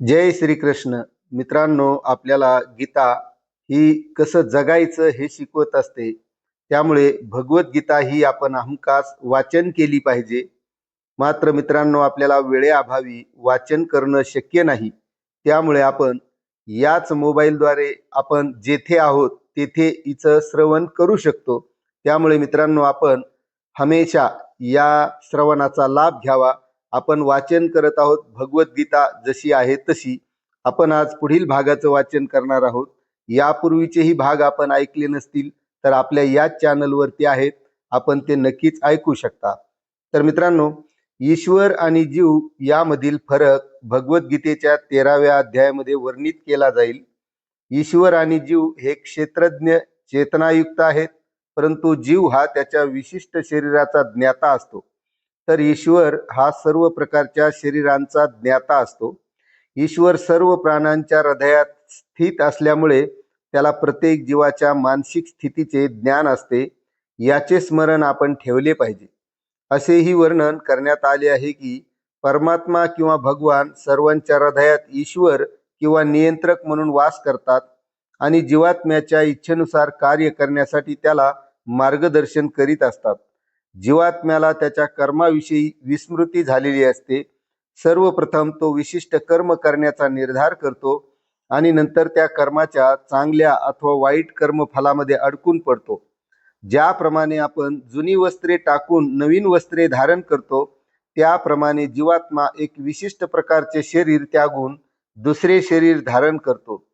जय श्रीकृष्ण. मित्रांनो आपल्याला गीता ही कसं जगायचं हे शिकवत असते. त्यामुळे भगवद्गीता ही आपण हमखास वाचन केली पाहिजे. मात्र मित्रांनो आपल्याला वेळेअभावी वाचन करणं शक्य नाही. त्यामुळे आपण याच मोबाईलद्वारे आपण जेथे आहोत तेथे हिचं श्रवण करू शकतो. त्यामुळे मित्रांनो आपण हमेशा या श्रवणाचा लाभ घ्यावा. आपण वाचन करत आहोत. भगवद्गीता जशी आहे तशी आपण आज पुढील भागाचं वाचन करणार आहोत. यापूर्वीचेही भाग आपण ऐकले नसतील तर आपल्या याच चॅनलवरती आहेत. आपण ते नक्कीच ऐकू शकता. तर मित्रांनो ईश्वर आणि जीव यामधील फरक भगवद्गीतेच्या तेराव्या अध्यायामध्ये वर्णित केला जाईल. ईश्वर आणि जीव हे क्षेत्रज्ञ चेतनायुक्त आहेत परंतु जीव हा त्याच्या विशिष्ट शरीराचा ज्ञाता असतो. तर ईश्वर हा सर्व प्रकारच्या शरीरांचा ज्ञाता असतो. ईश्वर सर्व प्राणांच्या हृदयात स्थित असल्यामुळे त्याला प्रत्येक जीवाच्या मानसिक स्थितीचे ज्ञान असते याचे स्मरण आपण ठेवले पाहिजे. असेही वर्णन करण्यात आले आहे की परमात्मा किंवा भगवान सर्वांच्या हृदयात ईश्वर किंवा नियंत्रक म्हणून वास करतात आणि जीवात्म्याच्या इच्छेनुसार कार्य करण्यासाठी त्याला मार्गदर्शन करीत असतात. जीवात्म्याला त्याच्या कर्माविषयी विस्मृती झालेली असते. सर्वप्रथम तो विशिष्ट कर्म करण्याचा निर्धार करतो आणि नंतर त्या कर्माच्या चांगल्या अथवा वाईट कर्मफलामध्ये अडकून पडतो. ज्याप्रमाणे आपण जुनी वस्त्रे टाकून नवीन वस्त्रे धारण करतो त्याप्रमाणे जीवात्मा एक विशिष्ट प्रकारचे शरीर त्यागून दुसरे शरीर धारण करतो.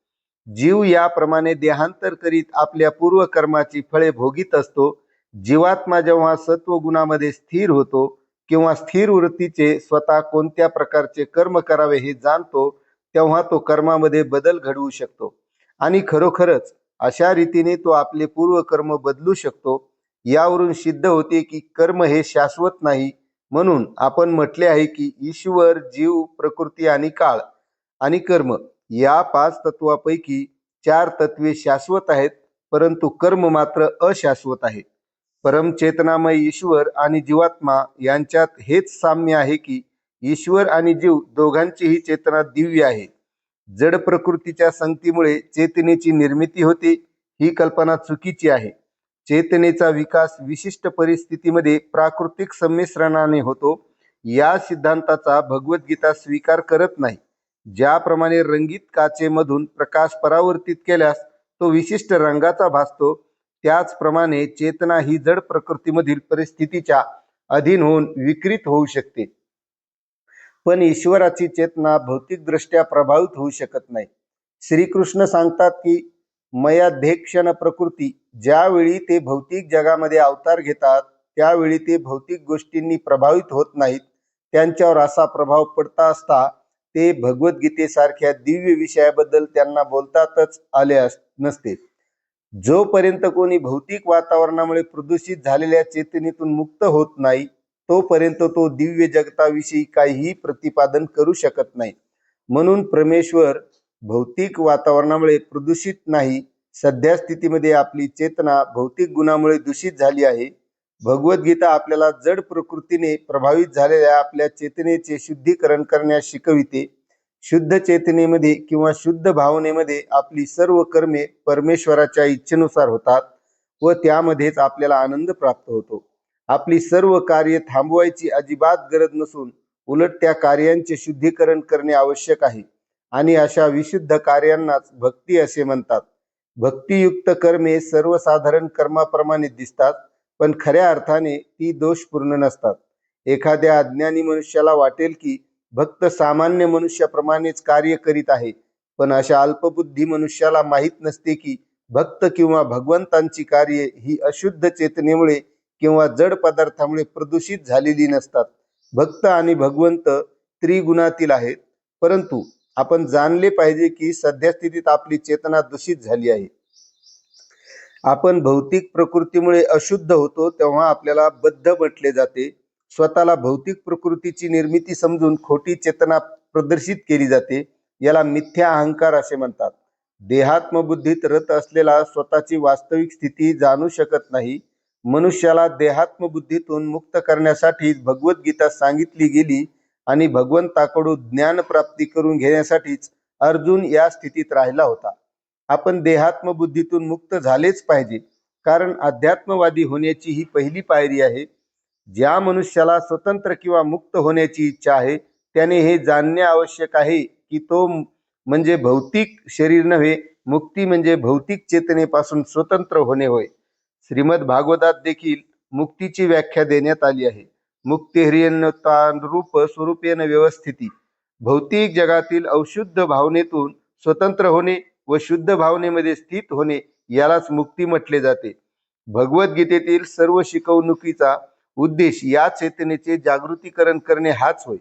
जीव याप्रमाणे देहांतर करीत आपल्या पूर्व कर्माची फळे भोगीत असतो जीवात्मा जेव्हा सत्व गुणामध्ये स्थिर होतो किंवा स्थिर वृत्तीचे स्वतः कोणत्या प्रकारचे कर्म करावे हे जाणतो तेव्हा तो कर्मामध्ये बदल घडवू शकतो. आणि खरोखरच अशा रीतीने तो आपले पूर्व कर्म बदलू शकतो. यावरून सिद्ध होते की कर्म हे शाश्वत नाही म्हणून आपण म्हटले आहे की ईश्वर जीव प्रकृती आणि काळ आणि कर्म या पाच तत्वापैकी चार तत्वे शाश्वत आहेत परंतु कर्म मात्र अशाश्वत आहे. परमचेतनामय ईश्वर आणि जीवात्मा यांच्यात हेच साम्य आहे की ईश्वर आणि जीव दोघांचीही चेतना दिव्य आहे. जड प्रकृतीच्या संगतीमुळे चेतनेची निर्मिती होते ही कल्पना चुकीची आहे. चेतनेचा विकास विशिष्ट परिस्थितीमध्ये प्राकृतिक संमिश्रणाने होतो या सिद्धांताचा भगवद्गीता स्वीकार करत नाही. ज्याप्रमाणे रंगीत काचेमधून प्रकाश परावर्तित केल्यास तो विशिष्ट रंगाचा भासतो त्याचप्रमाणे चेतना ही जड प्रकृतीमधील परिस्थितीच्या अधीन होऊन विकृत होऊ शकते. पण ईश्वराची चेतना भौतिकदृष्ट्या प्रभावित होऊ शकत नाही. श्रीकृष्ण सांगतात की मयाध्यक्षण प्रकृती ज्यावेळी ते भौतिक जगामध्ये अवतार घेतात त्यावेळी ते भौतिक गोष्टींनी प्रभावित होत नाहीत. त्यांच्यावर असा प्रभाव पडता असता ते भगवद्गीतेसारख्या दिव्य विषयाबद्दल त्यांना बोलतातच आले नसते. जोपर्यंत कोणी भौतिक वातावरणामुळे प्रदूषित झालेल्या चेतनेतून मुक्त होत नाही तोपर्यंत तो दिव्य जगताविषयी काहीही प्रतिपादन करू शकत नाही. म्हणून परमेश्वर भौतिक वातावरणामुळे प्रदूषित नाही सध्या स्थितीमध्ये आपली चेतना भौतिक गुणामुळे दूषित झाली आहे. भगवद्गीता आपल्याला जड प्रकृतीने प्रभावित झालेल्या आपल्या चेतनेचे शुद्धीकरण करण्यास शिकविते. शुद्ध चेतनेमध्ये किंवा शुद्ध भावनेमध्ये आपली सर्व कर्मे परमेश्वराच्या इच्छेनुसार होतात व त्यामध्येच आपल्याला आनंद प्राप्त होतो. आपली सर्व कार्य थांबवायची अजिबात गरज नसून उलट त्या कार्यांचे शुद्धीकरण करणे आवश्यक आहे आणि अशा विशुद्ध कार्यांनाच भक्ती असे म्हणतात. भक्तियुक्त कर्मे सर्वसाधारण कर्माप्रमाणे दिसतात पण खऱ्या अर्थाने ती दोषपूर्ण नसतात. एखाद्या अज्ञानी मनुष्याला वाटेल की भक्त सामान्य मनुष्याप्रमाणेच कार्य करीत आहे. पण अशा अल्पबुद्धी मनुष्याला माहीत नसते की भक्त किंवा भगवंतांची कार्ये ही अशुद्ध चेतनेमुळे किंवा जड पदार्थामुळे प्रदूषित झालेली नसतात. भक्त आणि भगवंत त्रिगुणातील आहेत. परंतु आपण जाणले पाहिजे की सध्या स्थितीत आपली चेतना दूषित झाली आहे. आपण भौतिक प्रकृतीमुळे अशुद्ध होतो तेव्हा आपल्याला बद्ध म्हटले जाते. स्वतःला भौतिक प्रकृतीची निर्मिती समजून खोटी चेतना प्रदर्शित केली जाते याला मिथ्या अहंकार असे म्हणतात. देहात्मबुद्धीत रत असलेला स्वतःची वास्तविक स्थिती जाणू शकत नाही. मनुष्याला देहात्मबुद्धीतून मुक्त करण्यासाठी भगवद्गीता सांगितली गेली आणि भगवंताकडून ज्ञान प्राप्ती करून घेण्यासाठीच अर्जुन या स्थितीत राहिला होता. आपण देहात्म बुद्धीतून मुक्त झालेच पाहिजे कारण अध्यात्मवादी होण्याची ही पहिली पायरी आहे. ज्या मनुष्याला स्वतंत्र किंवा मुक्त होण्याची इच्छा आहे त्याने हे जाणणे आवश्यक आहे की तो म्हणजे भौतिक शरीर नव्हे मुक्ती म्हणजे भौतिक चेतनेपासून स्वतंत्र होणे होय. श्रीमद भागवतात देखील मुक्तीची व्याख्या देण्यात आली आहे. मुक्ती रूप स्वरूपेन व्यवस्थिती. भौतिक जगातील अवशुद्ध भावनेतून स्वतंत्र होणे व शुद्ध भावनेमध्ये स्थित होणे यालाच मुक्ती म्हटले जाते. भगवद्गीतेतील सर्व शिकवणुकीचा उद्देश या चेतनेचे जागृतीकरण करणे हाच होय.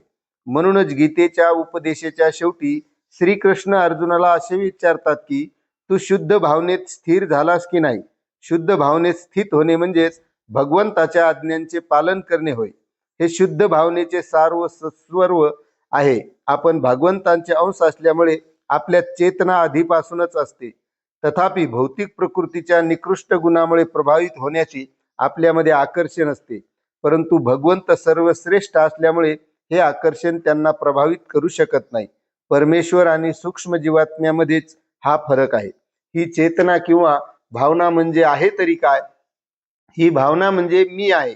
म्हणूनच गीतेच्या उपदेशाच्या शेवटी श्रीकृष्ण अर्जुनाला असे विचारतात की तू शुद्ध भावनेत स्थिर झालास की नाही? शुद्ध भावनेत स्थित होणे म्हणजेच भगवंताच्या आज्ञांचे पालन करणे होय. हे शुद्ध भावनेचे सार्व सस्वर्व आहे. आपण भगवंतांचे अंश असल्यामुळे आपल्या चेतना आधीपासूनच असते. तथापि भौतिक प्रकृतीच्या निकृष्ट गुणामुळे प्रभावित होण्याची आपल्यामध्ये आकर्षण असते. परंतु भगवंत सर्वश्रेष्ठ असल्यामुळे हे आकर्षण त्यांना प्रभावित करू शकत नाही. परमेश्वर आणि सूक्ष्म जीवात्म्यामध्येच हा फरक आहे. ही चेतना किंवा भावना म्हणजे आहे तरी काय? ही भावना म्हणजे मी आहे.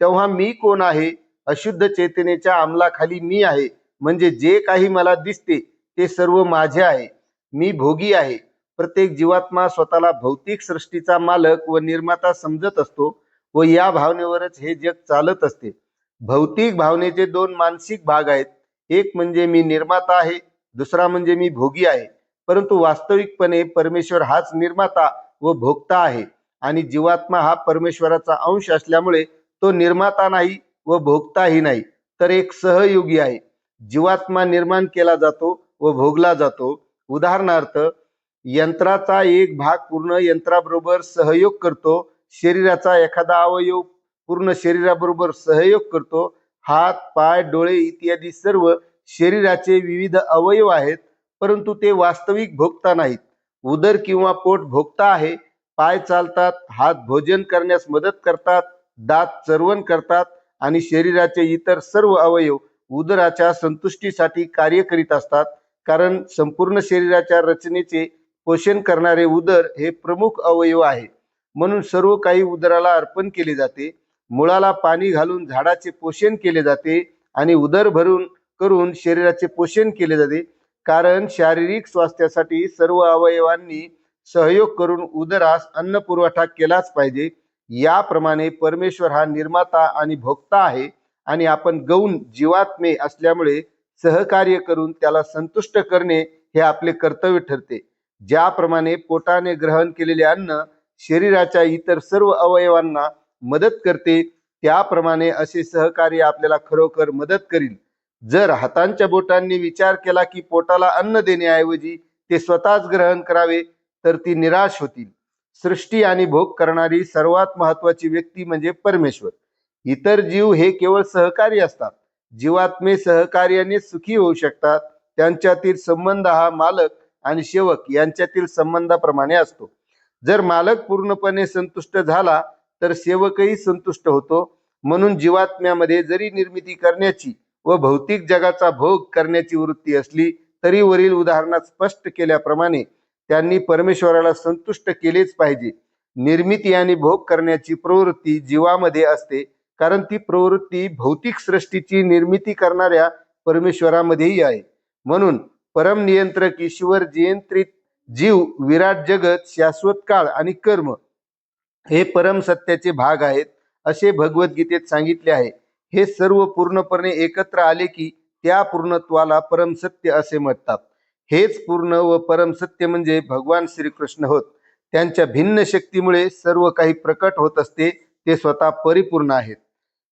तेव्हा मी कोण आहे? अशुद्ध चेतनेच्या अंमलाखाली मी आहे. म्हणजे जे काही मला दिसते ते सर्व माझे आहे. मी भोगी आहे. प्रत्येक जीवात्मा स्वतःला भौतिक सृष्टीचा मालक व निर्माता समजत असतो. व या भावनेवरच हे जग चालत असते. भौतिक भावनेचे दोन मानसिक भाग आहेत. एक म्हणजे मी निर्माता आहे दुसरा म्हणजे मी भोगी आहे. परंतु वास्तविकपणे परमेश्वर हाच निर्माता व भोगता आहे आणि जीवात्मा हा परमेश्वराचा अंश असल्यामुळे तो निर्माता नाही व भोगताही नाही तर एक सहयोगी आहे. जीवात्मा निर्माण केला जातो व भोगला जातो. उदाहरणार्थ यंत्राचा एक भाग पूर्ण यंत्राबरोबर सहयोग करतो शरीराचा एखादा अवयव पूर्ण शरीराबरोबर सहयोग करतो हात पाय डोळे इत्यादी सर्व शरीराचे विविध अवयव आहेत परंतु ते वास्तविक भोगता नाहीत. उदर किंवा पोट भोगता आहे पाय चालतात हात भोजन करण्यास मदत करतात दात चरवण करतात आणि शरीराचे इतर सर्व अवयव उदराच्या संतुष्टीसाठी कार्य करीत असतात कारण संपूर्ण शरीराच्या रचनेचे पोषण करणारे उदर हे प्रमुख अवयव आहे. म्हणून सर्व काही उदराला अर्पण केले जाते. मुळाला पाणी घालून झाडाचे पोषण केले जाते आणि उदर भरून करून शरीराचे पोषण केले जाते. कारण शारीरिक स्वास्थ्यासाठी सर्व अवयवांनी सहयोग करून उदरास अन्न पुरवठा केलाच पाहिजे. याप्रमाणे परमेश्वर हा निर्माता आणि भोक्ता आहे आणि आपण गौण जीवात्मे असल्यामुळे सहकार्य करून त्याला संतुष्ट करणे हे आपले कर्तव्य ठरते. ज्याप्रमाणे पोटाने ग्रहण केलेले अन्न शरीराच्या इतर सर्व अवयवांना मदत करते त्याप्रमाणे असे सहकार्य आपल्याला खरोखर मदत करील. जर हातांच्या बोटांनी विचार केला की पोटाला अन्न देण्याऐवजी ते स्वतःच ग्रहण करावे तर ती निराश होतील. सृष्टी आणि भोग करणारी सर्वात महत्वाची व्यक्ती म्हणजे परमेश्वर. इतर जीव हे केवळ सहकारी असतात. जीवात्मे सहकार्याने सुखी होऊ शकतात. त्यांच्यातील संबंध हा मालक आणि सेवक यांच्यातील संबंधाप्रमाणे असतो. जर मालक पूर्णपणे संतुष्ट झाला तर सेवकही संतुष्ट होतो. म्हणून जीवात्म्यामध्ये जरी निर्मिती करण्याची व भौतिक जगाचा भोग करण्याची वृत्ती असली तरी वरील उदाहरणात स्पष्ट केल्याप्रमाणे त्यांनी परमेश्वराला संतुष्ट केलेच पाहिजे. निर्मिती आणि भोग करण्याची प्रवृत्ती जीवामध्ये असते कारण ती प्रवृत्ती भौतिक सृष्टीची निर्मिती करणाऱ्या परमेश्वरामध्येही आहे. म्हणून परम नियंत्रक ईश्वर नियंत्रित जीव विराट जगत शाश्वत काळ आणि कर्म हे परम सत्याचे भाग आहेत असे भगवद्गीतेत सांगितले आहे. हे सर्व पूर्णपणे एकत्र आले की त्या पूर्णत्वाला परम सत्य असे म्हणतात. हेच पूर्ण व परम सत्य म्हणजे भगवान श्रीकृष्ण होत. त्यांच्या भिन्न शक्तीमुळे सर्व काही प्रकट होत असते ते स्वतः परिपूर्ण आहेत.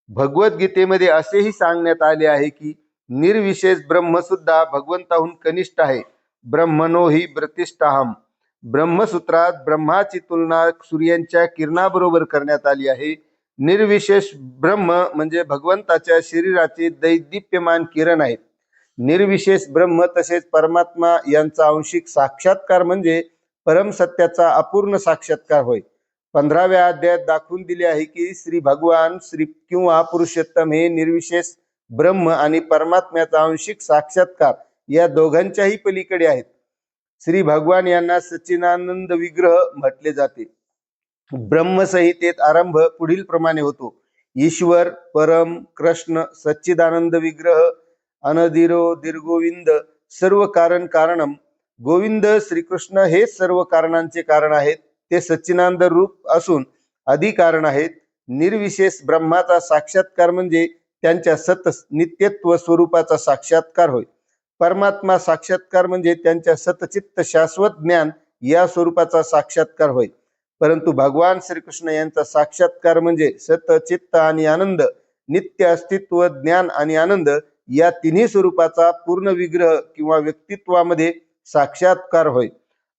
भगवद्गीतेमध्ये असेही सांगण्यात आले आहे की निर्विशेष ब्रह्म सुद्धा भगवंताहून कनिष्ठ आहे. ब्रह्मनो ही प्रतिष्ठाहम ब्रह्मसूत्रात ब्रह्माची तुलना सूर्यांच्या किरणाबरोबर करण्यात आली आहे. निर्विशेष ब्रह्म म्हणजे भगवंताच्या शरीराचे दैदिप्यमान किरण आहेत. निर्विशेष ब्रह्म तसेच परमात्मा यांचा अंशिक साक्षात्कार म्हणजे परम सत्याचा अपूर्ण साक्षात्कार होय. पंधराव्या अध्यायात दाखवून दिले आहे की श्री भगवान श्री किंवा पुरुषोत्तम हे निर्विशेष ब्रह्म आणि परमात्म्याचा आंशिक साक्षात्कार या दोघांच्याही पलीकडे आहेत. श्री भगवान यांना सच्चिदानंद विग्रह म्हटले जाते. ब्रह्मसंहितेत आरंभ पुढील प्रमाणे होतो. ईश्वर परम कृष्ण सच्चिदानंद विग्रह अनदिरो दीर्गोविंद सर्व कारण कारणम. गोविंद श्रीकृष्ण हे सर्व कारणांचे कारण आहेत. ते सच्चिनानंद रूप असून अधिकारण आहेत. निर्विशेष ब्रह्माचा साक्षात्कार म्हणजे त्यांच्या सत नित्यत्व स्वरूपाचा साक्षात्कार होय. परमात्मा साक्षात्कार म्हणजे त्यांच्या सतचित्त शाश्वत ज्ञान या स्वरूपाचा साक्षात्कार होय. परंतु भगवान श्रीकृष्ण यांचा साक्षात्कार म्हणजे सतचित्त आणि आनंद नित्य अस्तित्व ज्ञान आणि आनंद या तिन्ही स्वरूपाचा पूर्ण विग्रह किंवा व्यक्तित्वामध्ये साक्षात्कार होय.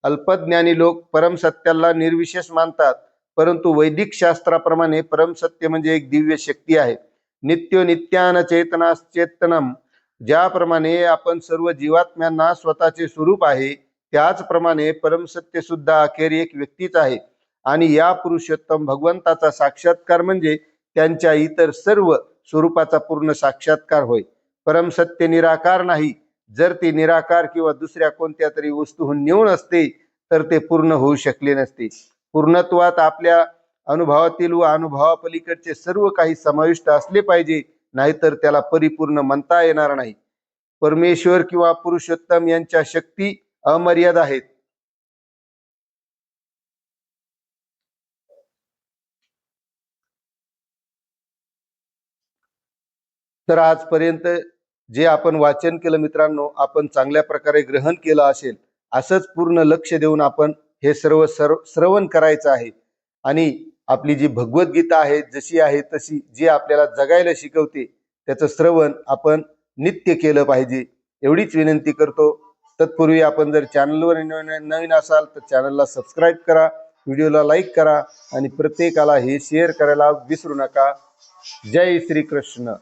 अल्पज्ञानी लोक परमसत्याला निर्विशेष मानतात परंतु वैदिक शास्त्राप्रमाणे परमसत्य म्हणजे एक दिव्य शक्ती आहे. नित्य नित्यान चेतनाश्चेतनम. ज्याप्रमाणे आपण सर्व जीवात्म्यांना स्वतःचे स्वरूप आहे त्याचप्रमाणे परमसत्य सुद्धा अखेर एक व्यक्तीच आहे. आणि या पुरुषोत्तम भगवंताचा साक्षात्कार म्हणजे त्यांच्या इतर सर्व स्वरूपाचा पूर्ण साक्षात्कार होय. परमसत्य निराकार नाही. जर ते निराकार किंवा दुसऱ्या कोणत्या तरी वस्तूहून नेऊन असते तर ते पूर्ण होऊ शकले नसते. पूर्णत्वात आपल्या अनुभवातील व अनुभवापलीकडचे सर्व काही समाविष्ट असले पाहिजे नाहीतर त्याला परिपूर्ण म्हणता येणार नाही. परमेश्वर किंवा पुरुषोत्तम यांच्या शक्ती अमर्याद आहेत. तर आजपर्यंत जे आपण वाचन केलं मित्रांनो आपण चांगल्या प्रकारे ग्रहण केलं असेल असंच पूर्ण लक्ष देऊन आपण हे सर्व सर्व श्रवण करायचं आहे. आणि आपली जी भगवद्गीता आहे जशी आहे तशी जी आपल्याला जगायला शिकवते त्याचं श्रवण आपण नित्य केलं पाहिजे एवढीच विनंती करतो. तत्पूर्वी आपण जर चॅनलवर नवीन नवीन असाल तर चॅनलला सबस्क्राईब करा व्हिडिओला लाईक करा आणि प्रत्येकाला हे शेअर करायला विसरू नका. जय श्री कृष्ण